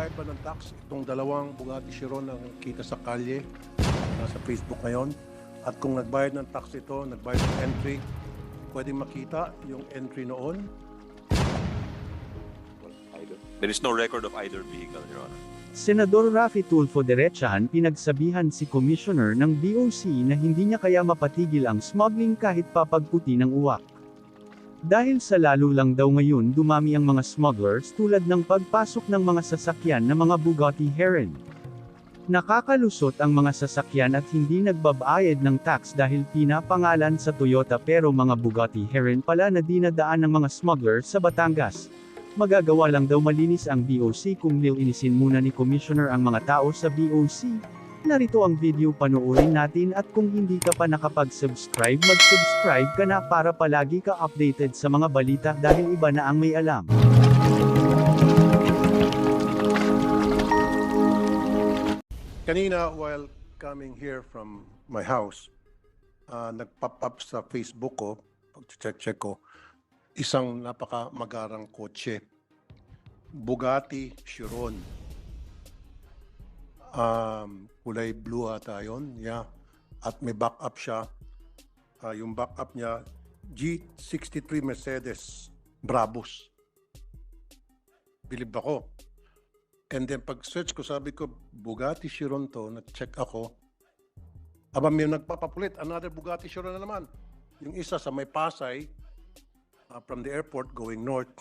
nagbayad ba ng tax itong dalawang Bugatti Chiron na kita sa kalye, nasa Facebook ngayon? At kung nagbayad ng tax ito, nagbayad ng entry, pwede makita yung entry noon? There is no record of either vehicle, Your Honor. Senador Rafi Tulfo Derechahan pinagsabihan si Commissioner ng BOC na hindi niya kaya mapatigil ang smuggling kahit papagputi ng uwak. Dahil sa lalo lang daw ngayon dumami ang mga smugglers tulad ng pagpasok ng mga sasakyan na mga Bugatti Heron. Nakakalusot ang mga sasakyan at hindi nagbabayad ng tax dahil pinapangalan sa Toyota pero mga Bugatti Heron pala na dinadaan ng mga smuggler sa Batangas. Magagawa lang daw malinis ang BOC kung lilinisin muna ni Commissioner ang mga tao sa BOC. Narito ang video panoorin natin at kung hindi ka pa nakapag-subscribe mag-subscribe ka na para palagi ka updated sa mga balita dahil iba na ang may alam. Kanina, while coming here from my house, ah, nag-pop up sa Facebook ko, pag-check-check ko, isang napaka-magarang kotse. Bugatti Chiron. Um, kulay blue ata yun, yeah. At may backup siya. Ah, yung backup niya, G63 Mercedes Brabus. Bilib ako. And then pag search ko, sabi ko, Bugatti Chiron to, nag-check ako. Aba, may nagpapapulit, another Bugatti Chiron na naman. Yung isa sa may Pasay, uh, from the airport going north.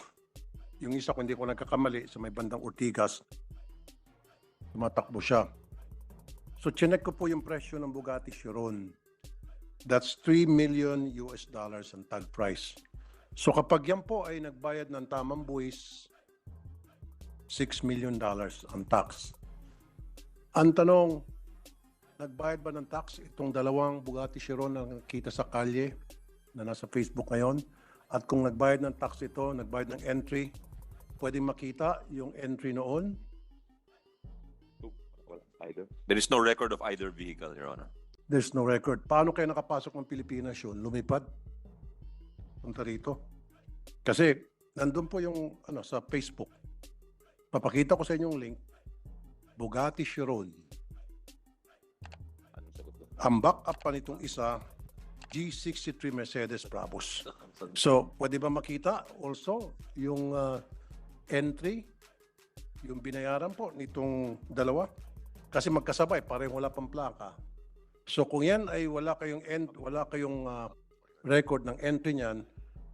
Yung isa, kung hindi ko nagkakamali, sa may bandang Ortigas, tumatakbo siya. So, chinek ko po yung presyo ng Bugatti Chiron. That's 3 million US dollars ang tag price. So, kapag yan po ay nagbayad ng tamang buwis, 6 million dollars ang tax. Ang tanong, nagbayad ba ng tax itong dalawang Bugatti Chiron na kita sa kalye na nasa Facebook ngayon? At kung nagbayad ng tax ito, nagbayad ng entry, pwede makita yung entry noon? Well, either. There is no record of either vehicle, Your Honor. There's no record. Paano kayo nakapasok ng Pilipinas yun? Lumipad? Punta rito? Kasi nandun po yung ano sa Facebook. Papakita ko sa inyo yung link. Bugatti Chiron. Anong sagot ko? Ang backup pa nitong isa, G63 Mercedes Brabus. So, pwede ba makita also yung uh, entry, yung binayaran po nitong dalawa? Kasi magkasabay, parang wala pang plaka. So, kung yan ay wala kayong ent, wala kayong uh, record ng entry niyan,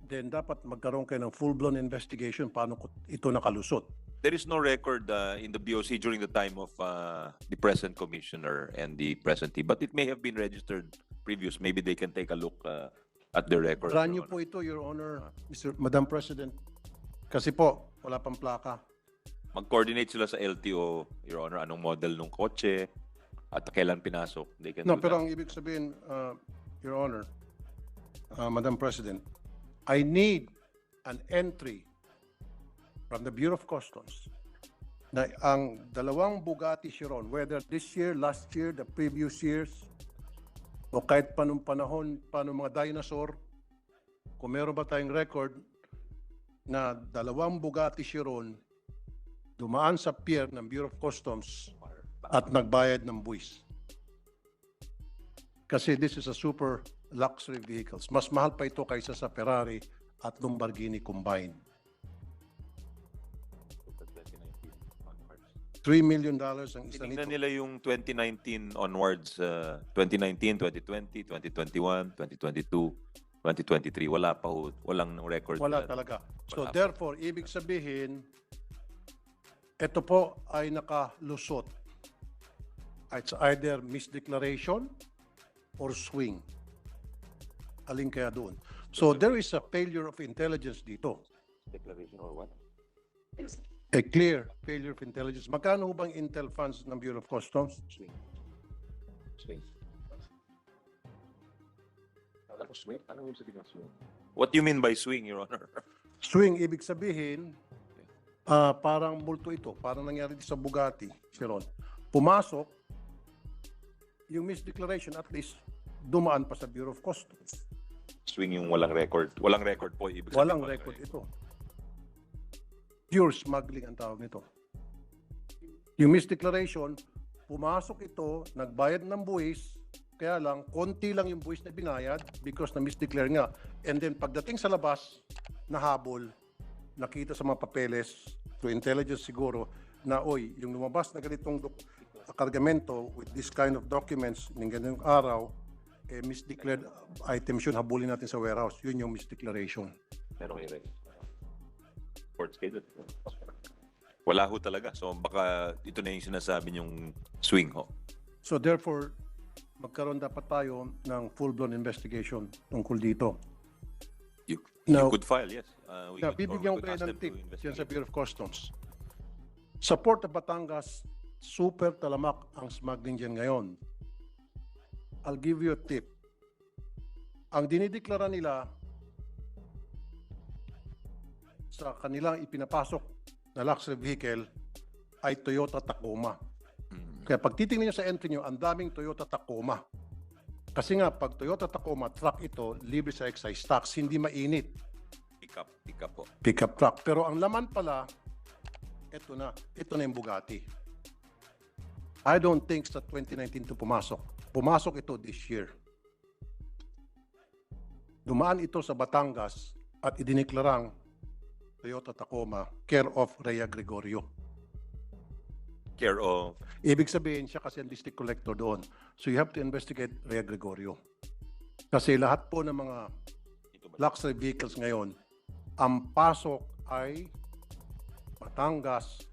then dapat magkaroon kayo ng full-blown investigation paano ito nakalusot. There is no record uh, in the BOC during the time of uh, the present commissioner and the present team, but it may have been registered previous. Maybe they can take a look uh, at the record. Brand new po ito, Your Honor, Mr. Madam President. Kasi po, wala pang plaka. Mag-coordinate sila sa LTO, Your Honor, anong model ng kotse at kailan pinasok. They can No, do pero that. ang ibig sabihin, uh, Your Honor, uh, Madam President, I need an entry from the Bureau of Customs na ang dalawang Bugatti Chiron, whether this year, last year, the previous years, o kahit panong panahon, paano mga dinosaur, kung meron ba tayong record na dalawang Bugatti Chiron dumaan sa pier ng Bureau of Customs at nagbayad ng buwis. Kasi this is a super luxury vehicles. Mas mahal pa ito kaysa sa Ferrari at Lamborghini combined. 3 million dollars ang isa nito. Nila yung 2019 onwards, uh, 2019, 2020, 2021, 2022, 2023. Wala pa ho, walang record. Wala na- talaga. So Wala pa. therefore, ibig sabihin, ito po ay nakalusot. It's either misdeclaration or swing. Alin kaya doon? So there is a failure of intelligence dito. Declaration or what? A clear failure of intelligence. Magkano bang intel funds ng Bureau of Customs? Swing. Swing. Ano swing? Ano yung sabihin ng swing? What do you mean by swing, Your Honor? Swing, ibig sabihin, ah, parang multo ito. Parang nangyari sa Bugatti, Chiron. Pumasok, yung misdeclaration at least dumaan pa sa Bureau of Customs. Swing yung walang record. Walang record po. Ibig Walang sabihin, record ito. Pure smuggling ang tawag nito. Yung misdeclaration, pumasok ito, nagbayad ng buwis, kaya lang, konti lang yung buwis na binayad because na misdeclare nga. And then pagdating sa labas, nahabol, nakita sa mga papeles, to intelligence siguro, na oy, yung lumabas na ganitong dok- kargamento with this kind of documents ng ganitong araw, eh, misdeclared items yun, habulin natin sa warehouse. Yun yung misdeclaration. Meron kayo rin. Court schedule. Wala ho talaga. So baka ito na yung sinasabi yung swing ho. So therefore, magkaroon dapat tayo ng full-blown investigation tungkol dito. You, Now- you could file, yes. Uh, we Na could- bibigyan ko kayo ng tip dyan sa Bureau of Customs. Sa Port of Batangas, super talamak ang smuggling dyan ngayon. I'll give you a tip. Ang dinideklara nila sa kanilang ipinapasok na luxury vehicle ay Toyota Tacoma. Mm. Kaya pag titingnan nyo sa entry nyo, ang daming Toyota Tacoma. Kasi nga, pag Toyota Tacoma, truck ito, libre sa excise tax, hindi mainit Pick up, pick up po. pickup truck. Pero ang laman pala, ito na. Ito na yung Bugatti. I don't think sa 2019 to pumasok. Pumasok ito this year. Dumaan ito sa Batangas at idiniklarang Toyota Tacoma care of Rhea Gregorio. Care of, Ibig sabihin siya kasi ang district collector doon. So you have to investigate Rhea Gregorio. Kasi lahat po ng mga luxury vehicles ngayon, ang pasok ay Batangas.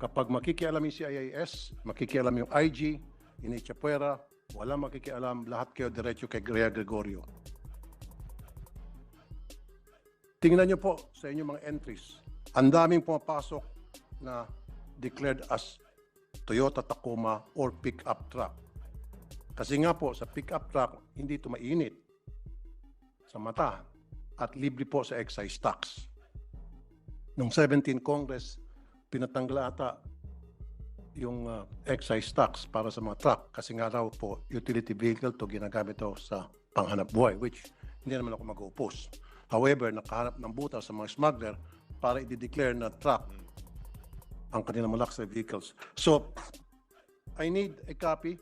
Kapag makikialam yung CIAS, makikialam yung IG, Inichapuera, wala makikialam, lahat kayo diretso kay Grea Gregorio. Tingnan nyo po sa inyong mga entries. Ang daming pumapasok na declared as Toyota Tacoma or pick-up truck. Kasi nga po, sa pick-up truck, hindi ito mainit sa mata at libre po sa excise tax. Noong 17 Congress, pinatanggal ata yung uh, excise tax para sa mga truck kasi nga raw po utility vehicle to ginagamit daw sa panghanap buhay which hindi naman ako mag-oppose. However, nakahanap ng butas sa mga smuggler para i-declare na truck ang kanilang mga luxury vehicles. So, I need a copy.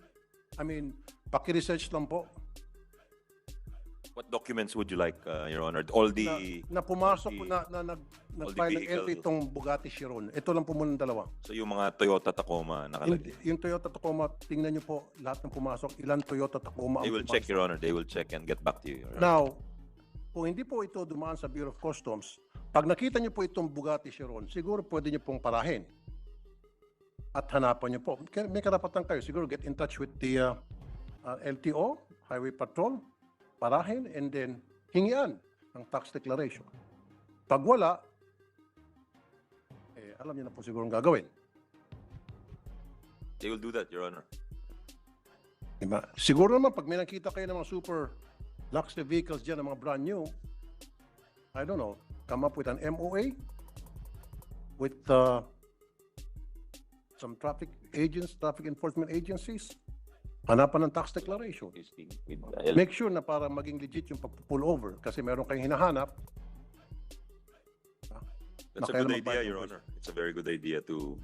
I mean, paki-research lang po What documents would you like, uh, Your Honor? All the, na, na pumasok all the- na, na, the nag-file ng entry itong Bugatti Chiron. Ito lang po muna ng dalawa. so yung mga Toyota Tacoma nakalagay. yung Toyota Tacoma, tingnan nyo po lahat ng pumasok. Ilan Toyota Tacoma They will check, pumasok. Your Honor. They will check and get back to you, Your Honor. Now, kung hindi po ito dumaan sa Bureau of Customs, pag nakita nyo po itong Bugatti Chiron, siguro pwede nyo pong parahin. At hanapan nyo po. May karapatan kayo. Siguro get in touch with the uh, uh, LTO, Highway Patrol, parahin, and then hingian ng tax declaration. Pag wala, eh, alam niyo na po siguro ang gagawin. They will do that, Your Honor. Diba? Siguro naman, pag may nakita kayo ng mga super luxury vehicles dyan, ng mga brand new, I don't know, come up with an MOA with uh, some traffic agents, traffic enforcement agencies, hanapan ng tax declaration. Make sure na para maging legit yung pag-pull over kasi meron kayong hinahanap. That's a good idea, Your Honor. It's a very good idea to,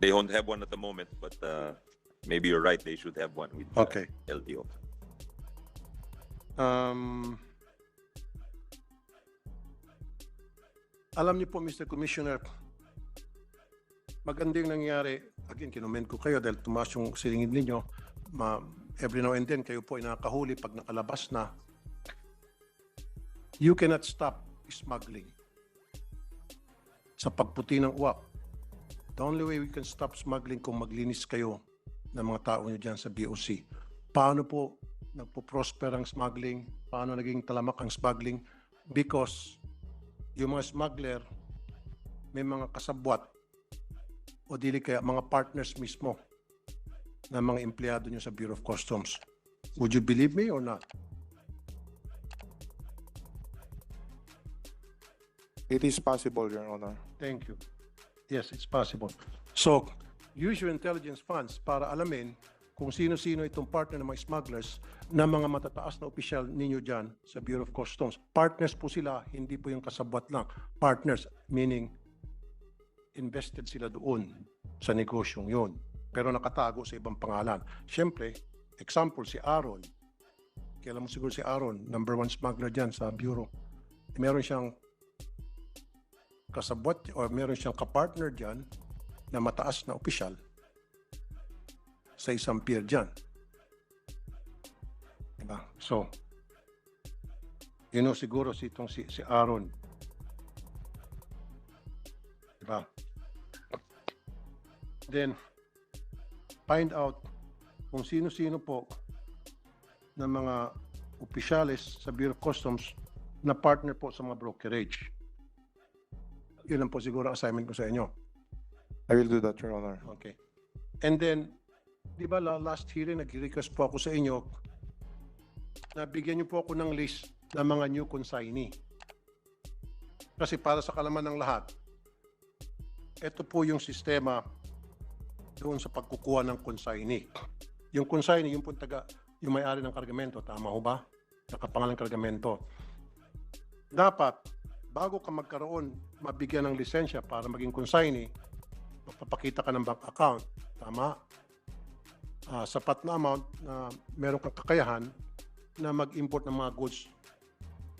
they don't have one at the moment, but uh, maybe you're right, they should have one with uh, Okay. LTO. Um, alam niyo po, Mr. Commissioner, maganda yung nangyari. Again, kinumen ko kayo dahil tumaas yung silingin ninyo. Ma, every now and then, kayo po ay nakahuli pag nakalabas na. You cannot stop smuggling sa pagputi ng uwak. The only way we can stop smuggling kung maglinis kayo ng mga tao nyo dyan sa BOC. Paano po nagpo-prosper ang smuggling? Paano naging talamak ang smuggling? Because yung mga smuggler may mga kasabwat o dili kaya mga partners mismo ng mga empleyado nyo sa Bureau of Customs. Would you believe me or not? It is possible, Your Honor. Thank you. Yes, it's possible. So, use your intelligence funds para alamin kung sino-sino itong partner ng mga smugglers na mga matataas na opisyal ninyo dyan sa Bureau of Customs. Partners po sila, hindi po yung kasabwat lang. Partners, meaning invested sila doon sa negosyong yun. Pero nakatago sa ibang pangalan. Siyempre, example, si Aaron. Kailan mo siguro si Aaron, number one smuggler dyan sa Bureau. Meron siyang kasabwat o meron siyang kapartner dyan na mataas na opisyal sa isang pier dyan. Diba? So, yun know, siguro si, itong si, si Aaron. Diba? Then, find out kung sino-sino po ng mga opisyalis sa Bureau of Customs na partner po sa mga brokerage. Yun lang po siguro assignment ko sa inyo. I will do that, Your Honor. Okay. And then, di ba la- last hearing, nag-request po ako sa inyo na bigyan niyo po ako ng list ng mga new consignee. Kasi para sa kalaman ng lahat, ito po yung sistema doon sa pagkukuha ng consignee. Yung consignee, yung pong taga, yung may-ari ng kargamento, tama ho ba? Nakapangalan kargamento. Dapat, bago ka magkaroon, mabigyan ng lisensya para maging consignee, magpapakita ka ng bank account. Tama? Ah, sapat na amount na meron kang kakayahan na mag-import ng mga goods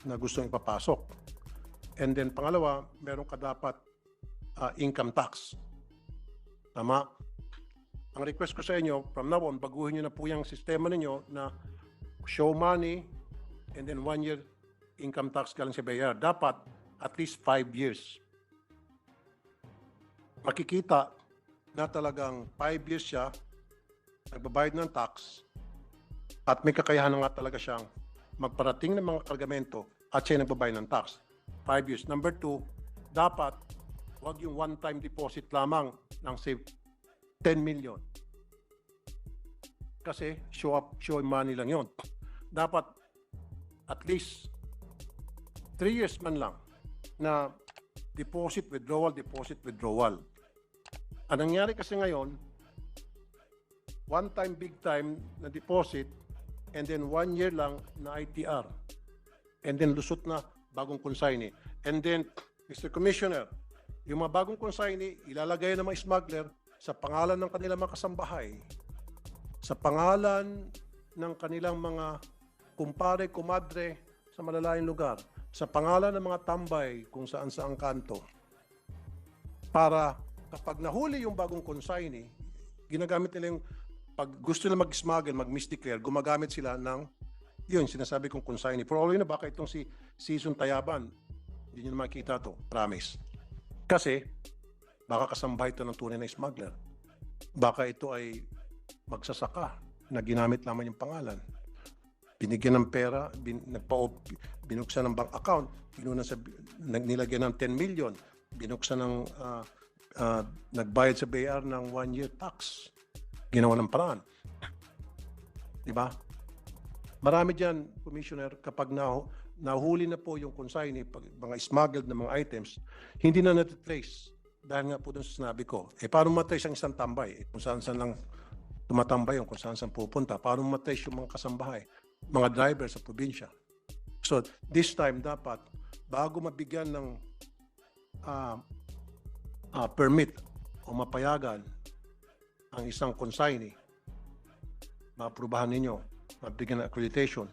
na gusto ipapasok. And then pangalawa, meron ka dapat ah, income tax. Tama? Ang request ko sa inyo, from now on, baguhin nyo na po yung sistema ninyo na show money and then one year income tax galing sa bayar. Dapat at least five years makikita na talagang 5 years siya nagbabayad ng tax at may kakayahan na nga talaga siyang magparating ng mga kargamento at siya nagbabayad ng tax. 5 years. Number two, dapat wag yung one-time deposit lamang ng say 10 million. Kasi show up, show money lang yon. Dapat at least 3 years man lang na deposit, withdrawal, deposit, withdrawal. Ang nangyari kasi ngayon, one time, big time na deposit, and then one year lang na ITR. And then lusot na bagong consignee. And then, Mr. Commissioner, yung mga bagong consignee, ilalagay ng mga smuggler sa pangalan ng kanilang mga kasambahay, sa pangalan ng kanilang mga kumpare, kumadre sa malalayong lugar, sa pangalan ng mga tambay kung saan sa ang kanto, para kapag nahuli yung bagong consignee, ginagamit nila yung pag gusto nila mag-smuggle, mag-misdeclare, gumagamit sila ng yun, sinasabi kong consignee. You know, baka itong si Season Tayaban, hindi nyo na makikita to, promise. Kasi, baka kasambahay ito ng tunay na smuggler. Baka ito ay magsasaka na ginamit lamang yung pangalan. Binigyan ng pera, bin, nagpa binuksan ng bank account, pinuna sa, nag- nilagyan ng 10 million, binuksan ng, ah, ah, nagbayad sa BR ng one-year tax. Ginawa ng paraan. Di ba? Marami dyan, Commissioner, kapag na, nahuli na po yung consignee, pag, mga smuggled na mga items, hindi na natitrace. Dahil nga po dun sa sinabi ko, eh paano matrace ang isang tambay? Eh, kung saan saan lang tumatambay yung kung saan saan pupunta. Paano matrace yung mga kasambahay? Mga driver sa probinsya. So, this time dapat, bago mabigyan ng ah, ah, permit o mapayagan ang isang consignee, maaprubahan ninyo, mabigyan ng accreditation,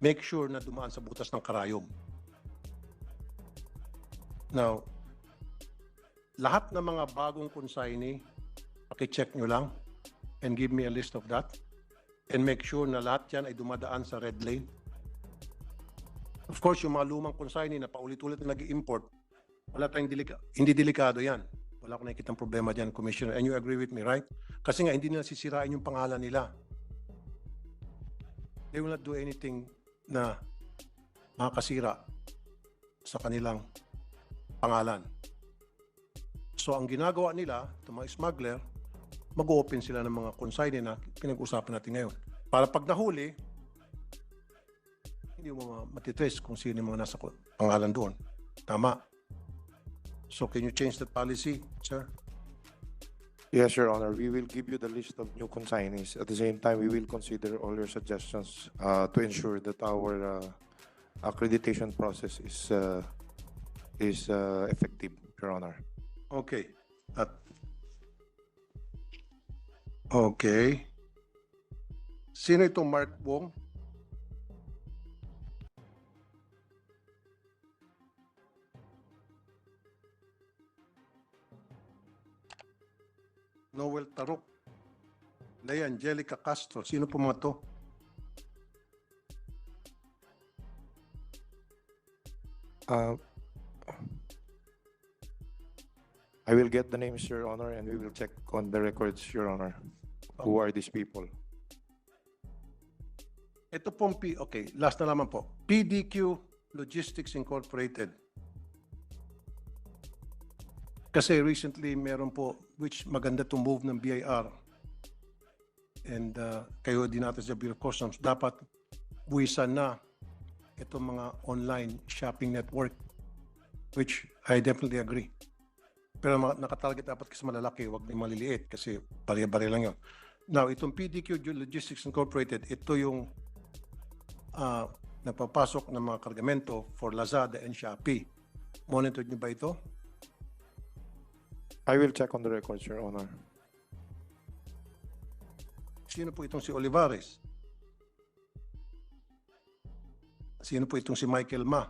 make sure na dumaan sa butas ng karayom. Now, lahat ng mga bagong consignee, pakicheck nyo lang and give me a list of that and make sure na lahat yan ay dumadaan sa red lane. Of course, yung mga lumang consignee na paulit-ulit na nag-import, wala tayong delika- hindi delikado yan. Wala akong nakikita problema dyan, Commissioner. And you agree with me, right? Kasi nga, hindi nila sisirain yung pangalan nila. They will not do anything na makakasira sa kanilang pangalan. So, ang ginagawa nila, itong mga smuggler, mag-open sila ng mga consignee na pinag-usapan natin ngayon. Para pag nahuli, hindi mo ma- matitrace kung sino yung mga nasa pangalan doon. Tama. So can you change that policy, sir? Yes, Your Honor. We will give you the list of new consignees. At the same time, we will consider all your suggestions uh, to ensure that our uh, accreditation process is uh, is uh, effective, Your Honor. Okay. At Okay. Sino itong Mark Wong? Noel Tarok. Lea Angelica Castro. Sino po mga to? Uh, I will get the names, Your Honor, and we will check on the records, Your Honor. Who are these people? Ito pong P, okay, last na naman po. PDQ Logistics Incorporated. Kasi recently meron po, which maganda to move ng BIR. And uh, kayo din natin sa Bureau of Customs, dapat buwisan na itong mga online shopping network. Which I definitely agree. Pero nakatarget dapat kasi malalaki, wag na maliliit kasi bari-bari lang yun. Now, itong PDQ Logistics Incorporated, ito yung ah, napapasok ng mga kargamento for Lazada and Shopee. Monitor niyo ba ito? I will check on the records, Your Honor. Sino po itong si Olivares? Sino po itong si Michael Ma?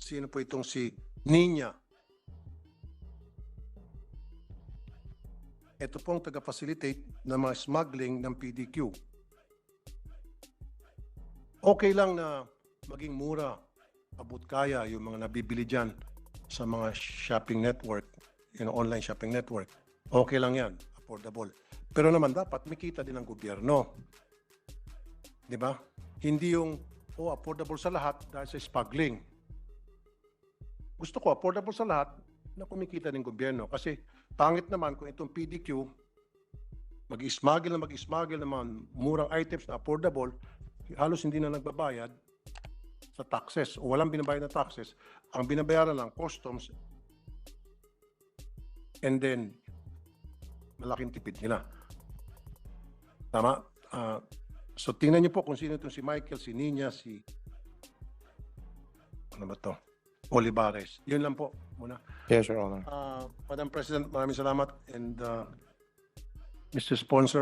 Sino po itong si Nina? Ito pong taga-facilitate ng mga smuggling ng PDQ. Okay lang na maging mura, abot kaya yung mga nabibili dyan sa mga shopping network, you know, online shopping network. Okay lang yan, affordable. Pero naman dapat may kita din ng gobyerno. Di ba? Hindi yung, oh, affordable sa lahat dahil sa smuggling. Gusto ko affordable sa lahat na kumikita ng gobyerno. Kasi pangit naman kung itong PDQ mag-smuggle na mag-smuggle mga murang items na affordable, halos hindi na nagbabayad sa taxes o walang binabayad na taxes. Ang binabayaran lang, customs, and then malaking tipid nila. Tama? Ah, so tingnan niyo po kung sino itong si Michael, si Nina, si ano ba to? Olivares. Yun lang po muna. Yes, Your Honor. Ah, Madam President, maraming salamat and uh, Mr. Sponsor,